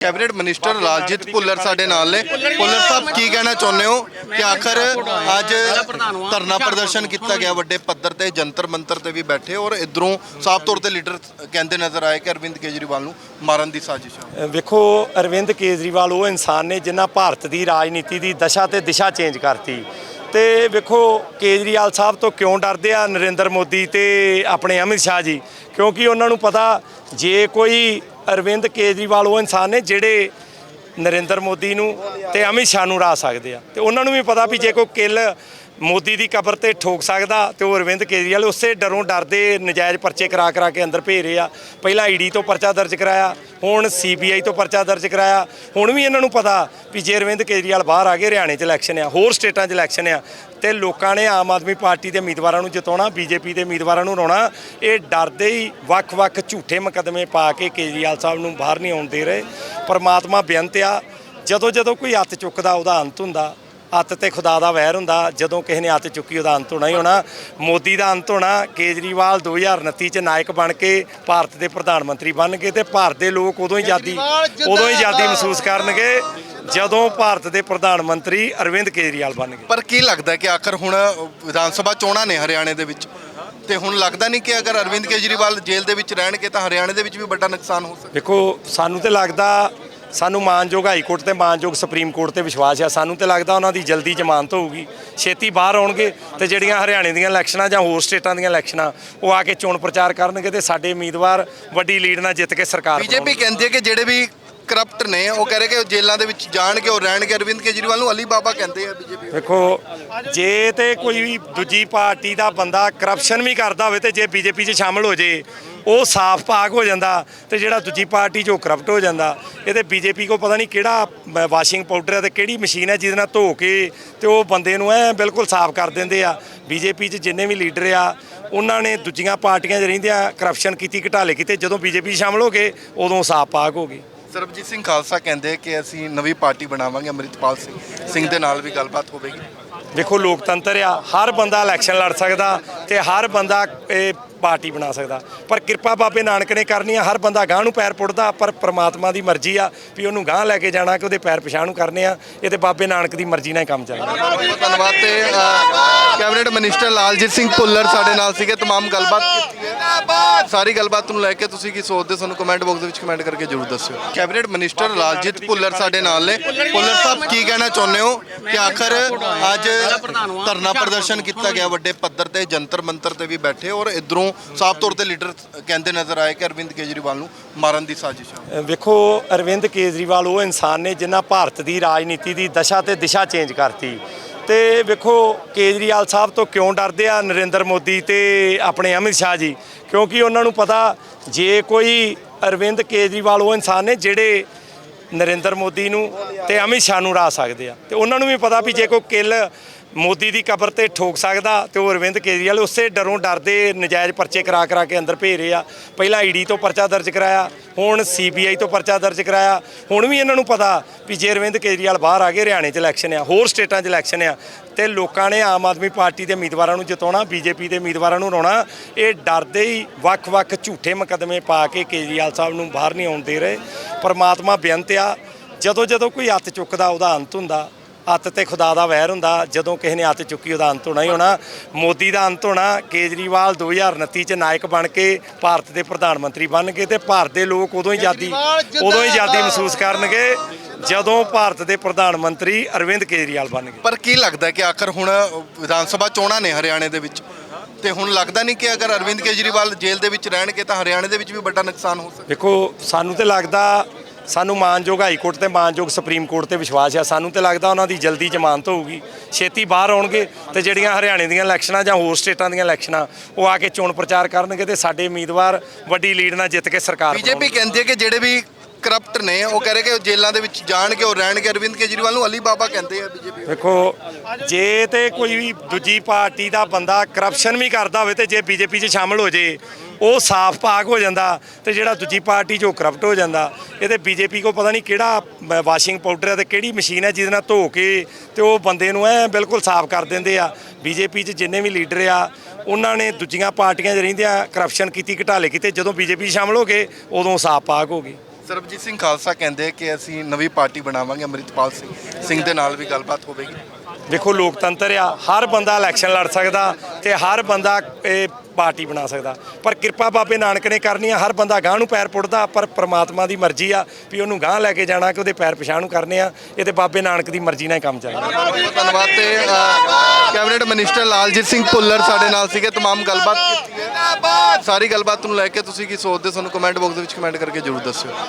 Cabinet minister Laljit Bhullar ਸਾਡੇ ਨਾਲ ਨੇ। ਭੁੱਲਰ ਸਾਹਿਬ ਕੀ ਕਹਿਣਾ ਚਾਹੁੰਦੇ ਹੋ? ਕਿ ਆਖਰ ਅੱਜ ਧਰਨਾ ਪ੍ਰਦਰਸ਼ਨ ਕੀਤਾ ਗਿਆ ਵੱਡੇ ਪੱਧਰ ਤੇ ਜੰਤਰ ਮੰਤਰ ਤੇ ਵੀ ਬੈਠੇ ਔਰ ਇਧਰੋਂ ਸਾਫ਼ ਤੌਰ ਤੇ ਲੀਡਰ ਕਹਿੰਦੇ ਨਜ਼ਰ ਆਏ ਕਿ ਅਰਵਿੰਦ ਕੇਜਰੀਵਾਲ ਨੂੰ ਮਾਰਨ ਦੀ ਸਾਜ਼ਿਸ਼ ਹੈ ਵੇਖੋ ਅਰਵਿੰਦ ਕੇਜਰੀਵਾਲ ਉਹ ਇਨਸਾਨ ਨੇ ਜਿਨ੍ਹਾਂ ਭਾਰਤ ਦੀ ਰਾਜਨੀਤੀ ਦੀ ਦਸ਼ਾ ਤੇ ਦਿਸ਼ਾ ਚੇਂਜ ਕਰਤੀ। ਤੇ ਵੇਖੋ ਕੇਜਰੀਵਾਲ ਸਾਹਿਬ ਤੋਂ ਕਿਉਂ ਡਰਦੇ ਆ ਨਰਿੰਦਰ ਮੋਦੀ ਤੇ ਆਪਣੇ ਅਮਿਤ ਸ਼ਾਹ ਜੀ? ਕਿਉਂਕਿ ਉਹਨਾਂ ਨੂੰ ਪਤਾ ਜੇ ਕੋਈ ਅਰਵਿੰਦ ਕੇਜਰੀਵਾਲ ਉਹ ਇਨਸਾਨ ਨੇ ਜਿਹੜੇ ਨਰਿੰਦਰ ਮੋਦੀ ਨੂੰ ਤੇ ਅਮਿਤ ਸ਼ਾਹ ਨੂੰ ਰਾਹ ਸਕਦੇ ਆ। ਤੇ ਉਹਨਾਂ ਨੂੰ ਵੀ ਪਤਾ ਵੀ ਜੇ ਕੋਈ ਕਿੱਲ ਮੋਦੀ ਦੀ ਕਬਰ ਤੇ ਠੋਕ ਸਕਦਾ ਤੇ ਉਹ ਅਰਵਿੰਦ ਕੇਜਰੀਵਾਲ ਉਸੇ ਡਰੋਂ ਡਰਦੇ ਨਜਾਇਜ਼ ਪਰਚੇ ਕਰਾ ਕਰਾ ਕੇ ਅੰਦਰ ਭੇਜ ਰਹੇ ਆ। ਪਹਿਲਾਂ ਈਡੀ ਤੋਂ ਪਰਚਾ ਦਰਜ ਕਰਾਇਆ, ਹੁਣ ਸੀਬੀਆਈ ਤੋਂ ਪਰਚਾ ਦਰਜ ਕਰਾਇਆ। ਹੁਣ ਵੀ ਇਹਨਾਂ ਨੂੰ ਪਤਾ ਵੀ ਜੇ ਅਰਵਿੰਦ ਕੇਜਰੀਵਾਲ ਬਾਹਰ ਆ ਗਏ, ਹਰਿਆਣੇ 'ਚ ਇਲੈਕਸ਼ਨ ਆ, ਹੋਰ ਸਟੇਟਾਂ 'ਚ ਇਲੈਕਸ਼ਨ ਆ ਤੇ ਲੋਕਾਂ ਨੇ ਆਮ ਆਦਮੀ ਪਾਰਟੀ ਦੇ ਉਮੀਦਵਾਰਾਂ ਨੂੰ ਜਿਤਾਉਣਾ, ਬੀਜੇਪੀ ਦੇ ਉਮੀਦਵਾਰਾਂ ਨੂੰ ਰੋਣਾ, ਇਹ ਡਰਦੇ ਹੀ ਵੱਖ-ਵੱਖ ਝੂਠੇ ਮੁਕੱਦਮੇ ਪਾ ਕੇ ਕੇਜਰੀਵਾਲ ਸਾਹਿਬ ਨੂੰ ਬਾਹਰ ਨਹੀਂ ਆਉਣ ਦੇ ਰਹੇ। ਪਰਮਾਤਮਾ ਬੇਅੰਤ ਆ। ਜਦੋਂ ਜਦੋਂ ਕੋਈ ਹੱਥ ਚੁੱਕਦਾ, ਉਹਦਾ ਅੰਤ ਹੁੰਦਾ। ਹੱਥ ਤੇ ਖੁਦਾ ਦਾ ਵੈਰ ਹੁੰਦਾ ਜਦੋਂ ਕਿਸੇ ਨੇ ਹੱਥ ਚੁੱਕੀ ਉਹਦਾ ਅੰਤ ਹੋਣਾ ਹੀ ਹੋਣਾ। ਮੋਦੀ ਦਾ ਅੰਤ ਹੋਣਾ ਕੇਜਰੀਵਾਲ 2029 ਚ ਨਾਇਕ ਬਣ ਕੇ ਭਾਰਤ ਦੇ ਪ੍ਰਧਾਨ ਮੰਤਰੀ ਬਣ ਗਏ ਤੇ ਭਾਰਤ ਦੇ ਲੋਕ ਉਦੋਂ ਹੀ ਆਜ਼ਾਦੀ ਉਦੋਂ ਹੀ ਆਜ਼ਾਦੀ ਮਹਿਸੂਸ ਕਰਨਗੇ ਜਦੋਂ ਭਾਰਤ ਦੇ ਪ੍ਰਧਾਨ ਮੰਤਰੀ ਅਰਵਿੰਦ ਕੇਜਰੀਵਾਲ ਬਣ ਗਏ। ਪਰ ਕੀ ਲੱਗਦਾ ਕਿ ਆਖਰ ਹੁਣ ਵਿਧਾਨ ਸਭਾ ਚੋਣਾਂ ਨੇ ਹਰਿਆਣੇ ਦੇ ਵਿੱਚ? ਤੇ ਹੁਣ ਲੱਗਦਾ ਨਹੀਂ ਕਿ ਅਗਰ ਅਰਵਿੰਦ ਕੇਜਰੀਵਾਲ ਜੇਲ੍ਹ ਦੇ ਵਿੱਚ ਰਹਿਣਗੇ ਤਾਂ ਹਰਿਆਣੇ ਦੇ ਵਿੱਚ ਵੀ ਵੱਡਾ ਨੁਕਸਾਨ ਹੋ ਸਕਦਾ। ਦੇਖੋ ਸਾਨੂੰ ਤੇ ਲੱਗਦਾ ਸਾਨੂੰ ਮਾਨਯੋਗ ਹਾਈ ਕੋਰਟ ਤੇ ਮਾਨਯੋਗ ਸੁਪਰੀਮ ਕੋਰਟ ਤੇ ਵਿਸ਼ਵਾਸ ਆ। ਸਾਨੂੰ ਤੇ ਲੱਗਦਾ ਉਹਨਾਂ ਦੀ ਜਲਦੀ ਜ਼ਮਾਨਤ ਹੋਊਗੀ। ਛੇਤੀ ਬਾਹਰ ਆਉਣਗੇ ਤੇ ਜਿਹੜੀਆਂ ਹਰਿਆਣੇ ਦੀਆਂ ਇਲੈਕਸ਼ਨਾਂ ਜਾਂ ਹੋਰ ਸਟੇਟਾਂ ਦੀਆਂ ਇਲੈਕਸ਼ਨਾਂ ਉਹ ਆ ਕੇ ਚੋਣ ਪ੍ਰਚਾਰ ਕਰਨਗੇ ਤੇ ਸਾਡੇ ਉਮੀਦਵਾਰ ਵੱਡੀ ਲੀਡ ਨਾਲ ਜਿੱਤ ਕੇ ਸਰਕਾਰ ਬੀਜੇਪੀ ਕਹਿੰਦੀ ਹੈ ਕਿ ਜਿਹੜੇ ਵੀ ਕਰਪਟ ਨੇ ਉਹ ਕਹਿ ਰਹੇ ਕਿ ਉਹ ਜੇਲ੍ਹਾਂ ਦੇ ਵਿੱਚ ਜਾਣਗੇ ਉਹ ਰਹਿਣਗੇ। ਅਰਵਿੰਦ ਕੇਜਰੀਵਾਲ ਨੂੰ ਅਲੀ ਬਾਬਾ ਕਹਿੰਦੇ ਆ ਬੀਜੇਪੀ। ਵੇਖੋ ਜੇ ਤੇ ਕੋਈ ਵੀ ਦੂਜੀ ਪਾਰਟੀ ਦਾ ਬੰਦਾ ਕਰਪਸ਼ਨ ਵੀ ਕਰਦਾ ਹੋਵੇ ਤੇ ਜੇ ਬੀਜੇਪੀ 'ਚ ਸ਼ਾਮਲ ਹੋ ਜੇ ਉਹ ਸਾਫ਼ ਪਾਕ ਹੋ ਜਾਂਦਾ ਤੇ ਜਿਹੜਾ ਦੂਜੀ ਪਾਰਟੀ 'ਚ ਉਹ ਕਰਪਟ ਹੋ ਜਾਂਦਾ। ਇਹ ਤੇ ਬੀਜੇਪੀ ਕੋ ਪਤਾ ਨਹੀਂ ਕਿਹੜਾ ਵਾਸ਼ਿੰਗ ਪਾਊਡਰ ਹੈ ਤੇ ਕਿਹੜੀ ਮਸ਼ੀਨ ਹੈ ਜਿਹਦੇ ਨਾਲ ਧੋ ਕੇ ਤੇ ਉਹ ਬੰਦੇ ਨੂੰ ਐ ਬਿਲਕੁਲ ਸਾਫ਼ ਕਰ ਦਿੰਦੇ ਆ। ਬੀਜੇਪੀ 'ਚ ਜਿੰਨੇ ਵੀ ਲੀਡਰ ਆ, ਉਹਨਾਂ ਨੇ ਦੂਜੀਆਂ ਪਾਰਟੀਆਂ 'ਚ ਰਹਿੰਦਿਆਂ ਕਰਪਸ਼ਨ ਕੀਤੀ, ਘਟਾਲੇ ਕੀਤੇ। ਜਦੋਂ ਬੀਜੇਪੀ ਸ਼ਾਮਲ ਹੋ ਗਏ, ਉਦੋਂ ਸਾਫ਼ ਪਾਕ ਹੋ ਗਈ ਸਰਬਜੀਤ ਸਿੰਘ ਖਾਲਸਾ ਕਹਿੰਦੇ ਕਿ ਅਸੀਂ ਨਵੀਂ ਪਾਰਟੀ ਬਣਾਵਾਂਗੇ, ਅਮਰਿਤਪਾਲ ਸਿੰਘ ਸਿੰਘ ਦੇ ਨਾਲ ਵੀ ਗੱਲਬਾਤ ਹੋਵੇਗੀ। ਦੇਖੋ ਲੋਕਤੰਤਰ ਆ ਹਰ ਬੰਦਾ ਇਲੈਕਸ਼ਨ ਲੜ ਸਕਦਾ ਤੇ ਹਰ ਬੰਦਾ ਇਹ ਪਾਰਟੀ ਬਣਾ ਸਕਦਾ ਪਰ ਕਿਰਪਾ ਬਾਬੇ ਨਾਨਕ ਨੇ ਕਰਨੀ ਆ ਹਰ ਬੰਦਾ ਗਾਂ ਨੂੰ ਪੈਰ ਪੁੱਟਦਾ ਪਰ ਪ੍ਰਮਾਤਮਾ ਦੀ ਮਰਜ਼ੀ ਆ ਵੀ ਉਹਨੂੰ ਗਾਂ ਲੈ ਕੇ ਜਾਣਾ ਕਿ ਉਹਦੇ ਪੈਰ ਪਛਾਣ ਨੂੰ ਕਰਨੇ ਆ ਇਹ ਤੇ ਬਾਬੇ ਨਾਨਕ ਦੀ ਮਰਜ਼ੀ ਨਾਲ ਹੀ ਕੰਮ ਚੱਲਦਾ ਬਹੁਤ ਬਹੁਤ ਧੰਨਵਾਦ ਤੇ ਅ, ਕੈਬਨਿਟ ਮਿਨਿਸਟਰ ਲਾਲਜੀਤ ਸਿੰਘ ਭੁੱਲਰ ਸਾਡੇ ਨਾਲ ਸੀਗੇ तमाम ਗੱਲਬਾਤ ਕੀਤੀ ਹੈ ਸਾਰੀ ਗੱਲਬਾਤ ਨੂੰ ਲੈ ਕੇ ਤੁਸੀਂ ਕੀ ਸੋਚਦੇ ਸਾਨੂੰ ਕਮੈਂਟ ਬਾਕਸ ਦੇ ਵਿੱਚ ਕਮੈਂਟ ਕਰਕੇ ਜਰੂਰ ਦੱਸਿਓ। ਕੈਬਨਿਟ ਮਿਨਿਸਟਰ ਲਾਲਜੀਤ ਭੁੱਲਰ ਸਾਡੇ ਨਾਲ ਨੇ। ਭੁੱਲਰ ਸਾਹਿਬ, ਕੀ ਕਹਿਣਾ ਚਾਹੁੰਦੇ ਹੋ ਕਿ ਆਖਰ ਅੱਜ ਧਰਨਾ ਪ੍ਰਦਰਸ਼ਨ ਕੀਤਾ ਗਿਆ, ਵੱਡੇ ਪੱਧਰ ਤੇ, ਜੰਤਰ ਮੰਤਰ ਤੇ ਵੀ ਬੈਠੇ ਔਰ ਇਧਰੋਂ ਸਾਫ਼ ਤੌਰ ਤੇ ਲੀਡਰ ਕਹਿੰਦੇ ਨਜ਼ਰ ਆਏ ਕਿ ਅਰਵਿੰਦ ਕੇਜਰੀਵਾਲ ਨੂੰ ਮਾਰਨ ਦੀ ਸਾਜ਼ਿਸ਼ ਹੈ ਵੇਖੋ, ਅਰਵਿੰਦ ਕੇਜਰੀਵਾਲ ਉਹ ਇਨਸਾਨ ਨੇ ਜਿਨ੍ਹਾਂ ਭਾਰਤ ਦੀ ਰਾਜਨੀਤੀ ਦੀ ਦਸ਼ਾ ਤੇ ਦਿਸ਼ਾ ਚੇਂਜ ਕਰਤੀ। ਤੇ ਵੇਖੋ, ਕੇਜਰੀਵਾਲ ਸਾਹਿਬ ਤੋਂ ਕਿਉਂ ਡਰਦੇ ਆ ਨਰਿੰਦਰ ਮੋਦੀ ਤੇ ਆਪਣੇ ਅਮਿਤ ਸ਼ਾਹ ਜੀ? ਕਿਉਂਕਿ ਉਹਨਾਂ ਨੂੰ ਪਤਾ, ਜੇ ਕੋਈ ਅਰਵਿੰਦ ਕੇਜਰੀਵਾਲ ਉਹ ਇਨਸਾਨ ਨੇ ਜਿਹੜੇ ਨਰਿੰਦਰ ਮੋਦੀ ਨੂੰ ਤੇ ਅਮਿਤ ਸ਼ਾਹ ਨੂੰ ਰਾ ਸਕਦੇ ਆ। ਤੇ ਉਹਨਾਂ ਨੂੰ ਵੀ ਪਤਾ ਵੀ ਜੇ ਕੋਈ ਕਿੱਲ ਮੋਦੀ ਦੀ ਕਬਰ ਤੇ ਠੋਕ ਸਕਦਾ ਤੇ ਉਹ ਅਰਵਿੰਦ ਕੇਜਰੀਵਾਲ ਉਸੇ ਡਰੋਂ ਡਰਦੇ ਨਜਾਇਜ਼ ਪਰਚੇ ਕਰਾ ਕਰਾ ਕੇ ਅੰਦਰ ਭੇਜ ਰਹੇ ਆ। ਪਹਿਲਾਂ ਈਡੀ ਤੋਂ ਪਰਚਾ ਦਰਜ ਕਰਾਇਆ, ਹੁਣ ਸੀਬੀਆਈ ਤੋਂ ਪਰਚਾ ਦਰਜ ਕਰਾਇਆ। ਹੁਣ ਵੀ ਇਹਨਾਂ ਨੂੰ ਪਤਾ ਵੀ ਜੇ ਅਰਵਿੰਦ ਕੇਜਰੀਵਾਲ ਬਾਹਰ ਆ ਗਏ, ਹਰਿਆਣੇ 'ਚ ਇਲੈਕਸ਼ਨ ਆ, ਹੋਰ ਸਟੇਟਾਂ 'ਚ ਇਲੈਕਸ਼ਨ ਆ ਤੇ ਲੋਕਾਂ ਨੇ ਆਮ ਆਦਮੀ ਪਾਰਟੀ ਦੇ ਉਮੀਦਵਾਰਾਂ ਨੂੰ ਜਿਤਾਉਣਾ ਬੀਜੇਪੀ ਦੇ ਉਮੀਦਵਾਰਾਂ ਨੂੰ ਰੋਣਾ, ਇਹ ਡਰਦੇ ਹੀ ਵੱਖ-ਵੱਖ ਝੂਠੇ ਮੁਕੱਦਮੇ ਪਾ ਕੇ ਕੇਜਰੀਵਾਲ ਸਾਹਿਬ ਨੂੰ ਬਾਹਰ ਨਹੀਂ ਆਉਣ ਦੇ ਰਹੇ। ਪਰਮਾਤਮਾ ਬੇਅੰਤ ਆ। ਜਦੋਂ ਜਦੋਂ ਕੋਈ ਹੱਥ ਚੁੱਕਦਾ, ਉਹਦਾ ਅੰਤ ਹੁੰਦਾ। ਹੱਥ ਤੇ ਖੁਦਾ ਦਾ ਵੈਰ ਹੁੰਦਾ ਜਦੋਂ ਕਿਸੇ ਨੇ ਹੱਥ ਚੁੱਕੀ ਉਹਦਾ ਅੰਤ ਹੋਣਾ ਹੀ ਹੋਣਾ। ਮੋਦੀ ਦਾ ਅੰਤ ਹੋਣਾ ਕੇਜਰੀਵਾਲ 2029 ਚ ਨਾਇਕ ਬਣ ਕੇ ਭਾਰਤ ਦੇ ਪ੍ਰਧਾਨ ਮੰਤਰੀ ਬਣ ਗਏ ਤੇ ਭਾਰਤ ਦੇ ਲੋਕ ਉਦੋਂ ਹੀ ਆਜ਼ਾਦੀ ਉਦੋਂ ਹੀ ਆਜ਼ਾਦੀ ਮਹਿਸੂਸ ਕਰਨਗੇ ਜਦੋਂ ਭਾਰਤ ਦੇ ਪ੍ਰਧਾਨ ਮੰਤਰੀ ਅਰਵਿੰਦ ਕੇਜਰੀਵਾਲ ਬਣ ਗਏ ਪਰ ਕੀ ਲੱਗਦਾ ਕਿ ਆਖਰ ਹੁਣ ਵਿਧਾਨ ਸਭਾ ਚੋਣਾਂ ਨੇ ਹਰਿਆਣੇ ਦੇ ਵਿੱਚ? ਤੇ ਹੁਣ ਲੱਗਦਾ ਨਹੀਂ ਕਿ ਅਗਰ ਅਰਵਿੰਦ ਕੇਜਰੀਵਾਲ ਜੇਲ੍ਹ ਦੇ ਵਿੱਚ ਰਹਿਣਗੇ ਤਾਂ ਹਰਿਆਣੇ ਦੇ ਵਿੱਚ ਵੀ ਵੱਡਾ ਨੁਕਸਾਨ ਹੋ ਸਕਦਾ। ਦੇਖੋ ਸਾਨੂੰ ਤੇ ਲੱਗਦਾ ਸਾਨੂੰ ਮਾਨਯੋਗ ਹਾਈ ਕੋਰਟ ਤੇ ਮਾਨਯੋਗ ਸੁਪਰੀਮ ਕੋਰਟ ਤੇ ਵਿਸ਼ਵਾਸ ਆ। ਸਾਨੂੰ ਤੇ ਲੱਗਦਾ ਉਹਨਾਂ ਦੀ ਜਲਦੀ ਜ਼ਮਾਨਤ ਹੋਊਗੀ। ਛੇਤੀ ਬਾਹਰ ਆਉਣਗੇ ਤੇ ਜਿਹੜੀਆਂ ਹਰਿਆਣੇ ਦੀਆਂ ਇਲੈਕਸ਼ਨਾਂ ਜਾਂ ਹੋਰ ਸਟੇਟਾਂ ਦੀਆਂ ਇਲੈਕਸ਼ਨਾਂ ਉਹ ਆ ਕੇ ਚੋਣ ਪ੍ਰਚਾਰ ਕਰਨਗੇ ਤੇ ਸਾਡੇ ਉਮੀਦਵਾਰ ਵੱਡੀ ਲੀਡ ਨਾਲ ਜਿੱਤ ਕੇ ਸਰਕਾਰ ਬੀਜੇਪੀ ਕਹਿੰਦੀ ਹੈ ਕਿ ਜਿਹੜੇ ਵੀ ਕਰਪਟ ਨੇ, ਉਹ ਕਹਿ ਰਹੇ ਕਿ ਉਹ ਜੇਲ੍ਹਾਂ ਦੇ ਵਿੱਚ ਜਾਣਗੇ ਉਹ ਰਹਿਣਗੇ ਅਰਵਿੰਦ ਕੇਜਰੀਵਾਲ ਨੂੰ ਅਲੀ ਬਾਬਾ ਕਹਿੰਦੇ ਆ ਬੀਜੇਪੀ ਵੇਖੋ ਜੇ ਤੇ ਕੋਈ ਵੀ ਦੂਜੀ ਪਾਰਟੀ ਦਾ ਬੰਦਾ ਕਰਪਸ਼ਨ ਵੀ ਕਰਦਾ ਹੋਵੇ ਤੇ ਜੇ ਬੀਜੇਪੀ 'ਚ ਸ਼ਾਮਲ ਹੋ ਜੇ, ਉਹ ਸਾਫ਼ ਪਾਕ ਹੋ ਜਾਂਦਾ ਤੇ ਜਿਹੜਾ ਦੂਜੀ ਪਾਰਟੀ 'ਚ ਉਹ ਕਰਪਟ ਹੋ ਜਾਂਦਾ। ਇਹ ਤੇ ਬੀਜੇਪੀ ਕੋ ਪਤਾ ਨਹੀਂ ਕਿਹੜਾ ਵਾਸ਼ਿੰਗ ਪਾਊਡਰ ਹੈ ਤੇ ਕਿਹੜੀ ਮਸ਼ੀਨ ਹੈ ਜਿਹਦੇ ਨਾਲ ਧੋ ਕੇ ਤੇ ਉਹ ਬੰਦੇ ਨੂੰ ਐ ਬਿਲਕੁਲ ਸਾਫ਼ ਕਰ ਦਿੰਦੇ ਆ। ਬੀਜੇਪੀ 'ਚ ਜਿੰਨੇ ਵੀ ਲੀਡਰ ਆ, ਉਹਨਾਂ ਨੇ ਦੂਜੀਆਂ ਪਾਰਟੀਆਂ 'ਚ ਰਹਿੰਦਿਆਂ ਕਰਪਸ਼ਨ ਕੀਤੀ, ਘਟਾਲੇ ਕੀਤੇ। ਜਦੋਂ ਬੀਜੇਪੀ ਸ਼ਾਮਲ ਹੋ ਗਏ, ਉਦੋਂ ਸਾਫ਼ ਪਾਕ ਹੋ ਗਏ। ਸਰਬਜੀਤ ਸਿੰਘ ਖਾਲਸਾ ਕਹਿੰਦੇ ਕਿ ਅਸੀਂ ਨਵੀਂ ਪਾਰਟੀ ਬਣਾਵਾਂਗੇ ਅੰਮ੍ਰਿਤਪਾਲ ਸਿੰਘ ਸਿੰਘ ਦੇ ਨਾਲ ਵੀ ਗੱਲਬਾਤ ਹੋਵੇਗੀ ਦੇਖੋ ਲੋਕਤੰਤਰ ਆ ਹਰ ਬੰਦਾ ਇਲੈਕਸ਼ਨ ਲੜ ਸਕਦਾ ਤੇ ਹਰ ਬੰਦਾ ਇਹ ਪਾਰਟੀ ਬਣਾ ਸਕਦਾ ਪਰ ਕਿਰਪਾ ਬਾਬੇ ਨਾਨਕ ਨੇ ਕਰਨੀ ਆ ਹਰ ਬੰਦਾ ਗਾਂ ਨੂੰ ਪੈਰ ਪੁੱਟਦਾ ਪਰ ਪ੍ਰਮਾਤਮਾ ਦੀ ਮਰਜ਼ੀ ਆ ਵੀ ਉਹਨੂੰ ਗਾਂ ਲੈ ਕੇ ਜਾਣਾ ਕਿ ਉਹਦੇ ਪੈਰ ਪਛਾਣ ਨੂੰ ਕਰਨੇ ਆ ਇਹ ਤੇ ਬਾਬੇ ਨਾਨਕ ਦੀ ਮਰਜ਼ੀ ਨਾਲ ਹੀ ਕੰਮ ਚੱਲਦਾ ਬਹੁਤ ਬਹੁਤ ਧੰਨਵਾਦ ਤੇ ਅ, ਕੈਬਨਿਟ ਮਿਨਿਸਟਰ ਲਾਲਜੀਤ ਸਿੰਘ ਭੁੱਲਰ ਸਾਡੇ ਨਾਲ ਸੀਗੇ तमाम ਗੱਲਬਾਤ ਕੀਤੀ ਹੈ ਸਾਰੀ ਗੱਲਬਾਤ ਨੂੰ ਲੈ ਕੇ ਤੁਸੀਂ ਕੀ ਸੋਚਦੇ ਹੋ ਸਾਨੂੰ ਕਮੈਂਟ ਬਾਕਸ ਦੇ ਵਿੱਚ ਕਮੈਂਟ ਕਰਕੇ ਜਰੂਰ ਦੱਸਿਓ